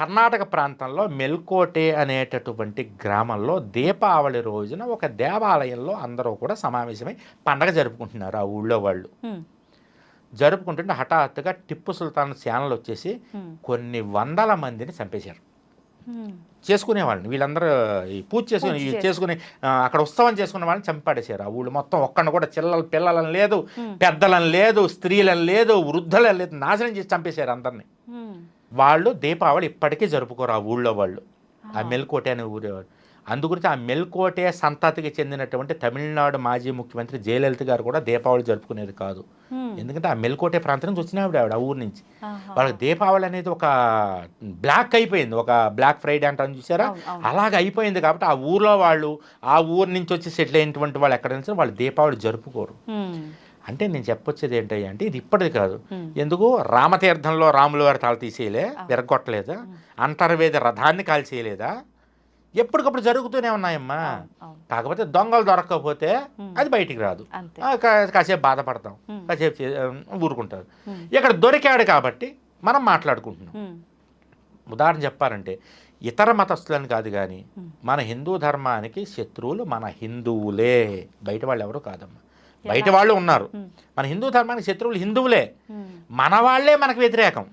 కర్ణాటక ప్రాంతంలో మెల్కోటే అనేటటువంటి గ్రామంలో దీపావళి రోజున ఒక దేవాలయంలో అందరూ కూడా సమావేశమై పండగ జరుపుకుంటున్నారు ఆ ఊళ్ళో వాళ్ళు. జరుపుకుంటుంటే హఠాత్తుగా టిప్పు సుల్తాన్ సేనలు వచ్చేసి కొన్ని వందల మందిని చంపేశారు. చేసుకునే వాళ్ళని వీళ్ళందరూ ఈ పూజ చేసుకుని చేసుకుని అక్కడ ఉత్సవం చేసుకునే వాళ్ళని చంపాడేశారు ఆ ఊళ్ళు మొత్తం ఒక్కడిని కూడా చిల్లలు పిల్లలని లేదు. పెద్దలని లేదు స్త్రీలని లేదు వృద్ధులని లేదు నాశనం చేసి చంపేశారు అందరినీ. వాళ్ళు దీపావళి ఇప్పటికీ జరుపుకోరు ఆ ఊళ్ళో వాళ్ళు. ఆ. మెల్కోటే అనే ఊరే వాళ్ళు అందుగురించి ఆ మెల్కోటే సంతతికి చెందినటువంటి తమిళనాడు మాజీ ముఖ్యమంత్రి జయలలిత గారు కూడా దీపావళి జరుపుకునేది కాదు. ఎందుకంటే ఆ మెల్కోటే ప్రాంతం నుంచి వచ్చిన ఆవిడ ఆవిడ ఆ ఊరు నుంచి. వాళ్ళకి దీపావళి అనేది ఒక బ్లాక్ అయిపోయింది. ఒక బ్లాక్ ఫ్రైడే అంటారు చూసారా. అలాగ అయిపోయింది కాబట్టి ఆ ఊర్లో వాళ్ళు ఆ ఊరు నుంచి వచ్చి సెటిల్ అయినటువంటి వాళ్ళు ఎక్కడ నుంచి వాళ్ళు దీపావళి జరుపుకోరు. అంటే నేను చెప్పొచ్చేది ఏంటంటే అంటే ఇది ఇప్పటిది కాదు. ఎందుకు రామతీర్థంలో రాముల వారి తల తీసేయలే విరగొట్టలేదా అంతర్వేద రథాన్ని కాల్చేయలేదా? ఎప్పటికప్పుడు జరుగుతూనే ఉన్నాయమ్మా. కాకపోతే దొంగలు దొరకకపోతే. అది బయటికి రాదు. కాసేపు బాధపడతాం. కాసేపు ఊరుకుంటారు. ఇక్కడ దొరికాడు కాబట్టి మనం మాట్లాడుకుంటున్నాం. ఉదాహరణ చెప్పాలంటే ఇతర మతస్థులని కాదు కానీ. మన హిందూ ధర్మానికి శత్రువులు మన హిందువులే. బయట వాళ్ళు ఎవరు కాదమ్మా. బయట వాళ్ళు ఉన్నారు. మన హిందూ ధర్మానికి శత్రువులు హిందువులే. మన వాళ్ళే మనకు వ్యతిరేకం.